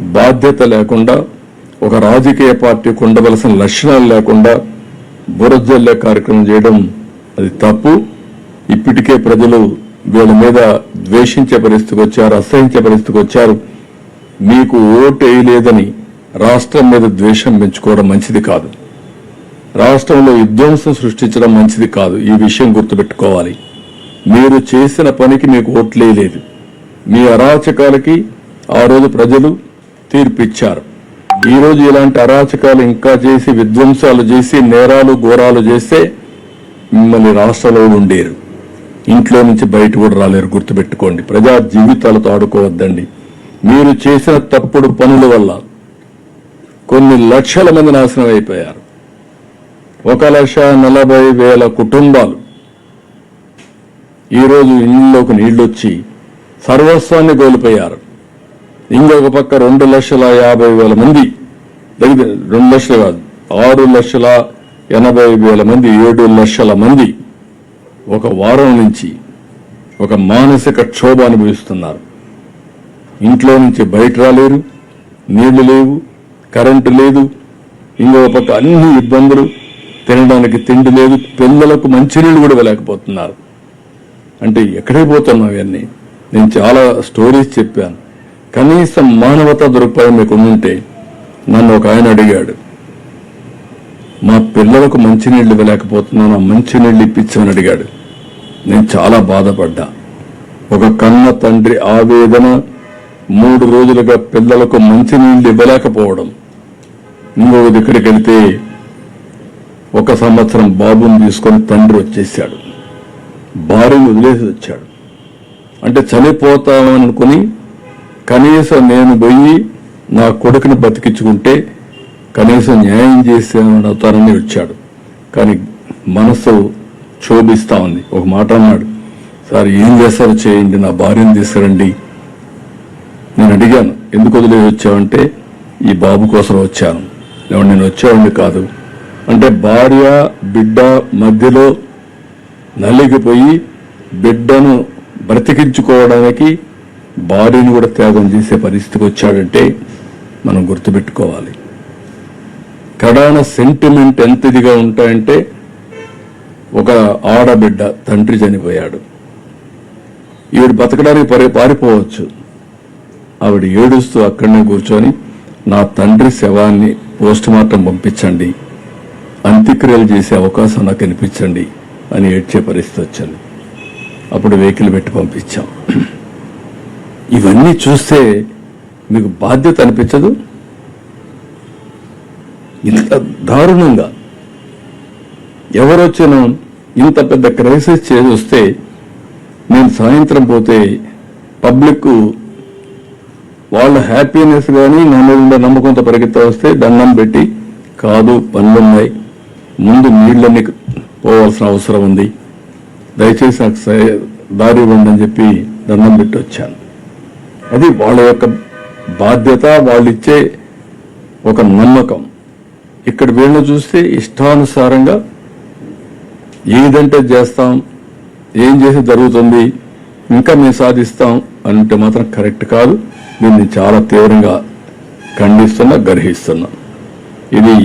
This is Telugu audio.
బాధ్యత లేకుండా ఒక రాజకీయ పార్టీకి ఉండవలసిన లక్షణాలు లేకుండా బురజల్లే కార్యక్రమం చేయడం అది తప్పు. ఇప్పటికే ప్రజలు వీళ్ళ మీద ద్వేషించే పరిస్థితికి వచ్చారు అసహించే పరిస్థితికి వచ్చారు. మీకు ఓటు వేయలేదని రాష్ట్రం మీద ద్వేషం పెంచుకోవడం మంచిది కాదు. రాష్ట్రంలో విధ్వంసం సృష్టించడం మంచిది కాదు. ఈ విషయం గుర్తుపెట్టుకోవాలి. మీరు చేసిన పనికి మీకు ఓట్లేయలేదు మీ అరాచకాలకి ఆ రోజు ప్రజలు తీర్పిచ్చారు. ఈ రోజు ఇలాంటి అరాచకాలు ఇంకా చేసి విధ్వంసాలు చేసి నేరాలు ఘోరాలు చేస్తే మిమ్మల్ని రాష్ట్రంలో ఉండేరు. ఇంట్లో నుంచి బయట కూడా రాలేరు గుర్తుపెట్టుకోండి. ప్రజా జీవితాలతో ఆడుకోవద్దండి. మీరు చేసిన తప్పుడు పనుల వల్ల కొన్ని లక్షల మంది నాశనం అయిపోయారు. ఒక లక్ష నలభై వేల కుటుంబాలు ఈరోజు ఇళ్ళలోకి నీళ్ళొచ్చి సర్వస్వాన్ని కోల్పోయారు. ఇంకొక పక్క రెండు లక్షల యాభై వేల మంది దగ్గర రెండు లక్షలు కాదు ఆరు లక్షల ఎనభై వేల మంది ఏడు లక్షల మంది ఒక వారం నుంచి ఒక మానసిక క్షోభ అనుభవిస్తున్నారు. ఇంట్లో నుంచి బయట రాలేరు నీళ్ళు లేవు కరెంటు లేదు ఇంకొక పక్క అన్ని ఇబ్బందులు తినడానికి తిండి లేదు పిల్లలకు మంచినీళ్ళు కూడా వెళ్ళకపోతున్నారు అంటే ఎక్కడే పోతున్నాం ఇవన్నీ? నేను చాలా స్టోరీస్ చెప్పాను. కనీసం మానవతా దృక్పథం మీకు ఉంటే నన్ను ఒక ఆయన అడిగాడు మా పిల్లలకు మంచినీళ్ళు ఇవ్వలేకపోతున్నాను మంచినీళ్ళు ఇప్పించమని అడిగాడు. నేను చాలా బాధపడ్డా. ఒక కన్న తండ్రి ఆవేదన మూడు రోజులుగా పిల్లలకు మంచినీళ్ళు ఇవ్వలేకపోవడం. ఇంకొక దగ్గరికి వెళితే ఒక సంవత్సరం బాబుని తీసుకొని తండ్రి వచ్చేసాడు. భార్యను వదిలేసి వచ్చాడు. అంటే చనిపోతామనుకుని కనీసం నేను పోయి నా కొడుకుని బతికించుకుంటే కనీసం న్యాయం చేసేమని అవుతారని వచ్చాడు. కానీ మనసు క్షోభిస్తా ఉంది. ఒక మాట అన్నాడు. సార్ ఏం చేస్తారో చేయండి నా భార్యను తీసుకురండి. నేను అడిగాను ఎందుకు వదిలేసి వచ్చావంటే ఈ బాబు కోసం వచ్చాను. లేవండి నేను వచ్చేవాడిని కాదు. అంటే భార్య బిడ్డ మధ్యలో నలిగిపోయి బిడ్డను బ్రతికించుకోవడానికి బాడీని కూడా త్యాగం చేసే పరిస్థితికి వచ్చాడంటే మనం గుర్తుపెట్టుకోవాలి. కడాన సెంటిమెంట్ ఎంత ఇదిగా ఉంటాయంటే ఒక ఆడబిడ్డ తండ్రి చనిపోయాడు. ఈవిడ బతకడానికి పరి పారిపోవచ్చు. ఆవిడ ఏడుస్తూ అక్కడనే కూర్చొని నా తండ్రి శవాన్ని పోస్ట్ మార్టం పంపించండి. అంత్యక్రియలు చేసే అవకాశం నాకు కనిపించండి అని ఏడ్చే పరిస్థితి వచ్చింది. అప్పుడు వెహికల్ పెట్టి పంపించాం. ఇవన్నీ చూస్తే మీకు బాధ్యత అనిపించదు? ఇంత దారుణంగా. ఎవరొచ్చినా ఇంత పెద్ద క్రైసిస్ చేసి వస్తే నేను సాయంత్రం పోతే పబ్లిక్ వాళ్ళ హ్యాపీనెస్ కానీ నా మీద ఉండే నమ్మకంతో పరిగెత్తా వస్తే దండం పెట్టి కాదు పనులున్నాయి. ముందు నీళ్ళని పోవాల్సిన అవసరం ఉంది. దయచేసి నాకు దారి ఇవ్వండి అని చెప్పి దండం పెట్టి వచ్చాను. అది వాళ్ళ యొక్క బాధ్యత వాళ్ళు ఇచ్చే ఒక నమ్మకం. ఇక్కడ వీళ్ళని చూస్తే ఇష్టానుసారంగా ఏదంటే చేస్తాం ఏం చేసి జరుగుతుంది ఇంకా మేము సాధిస్తాం అంటే మాత్రం కరెక్ట్ కాదు. దీన్ని చాలా తీవ్రంగా ఖండిస్తున్నా గర్హిస్తున్నా. ఇది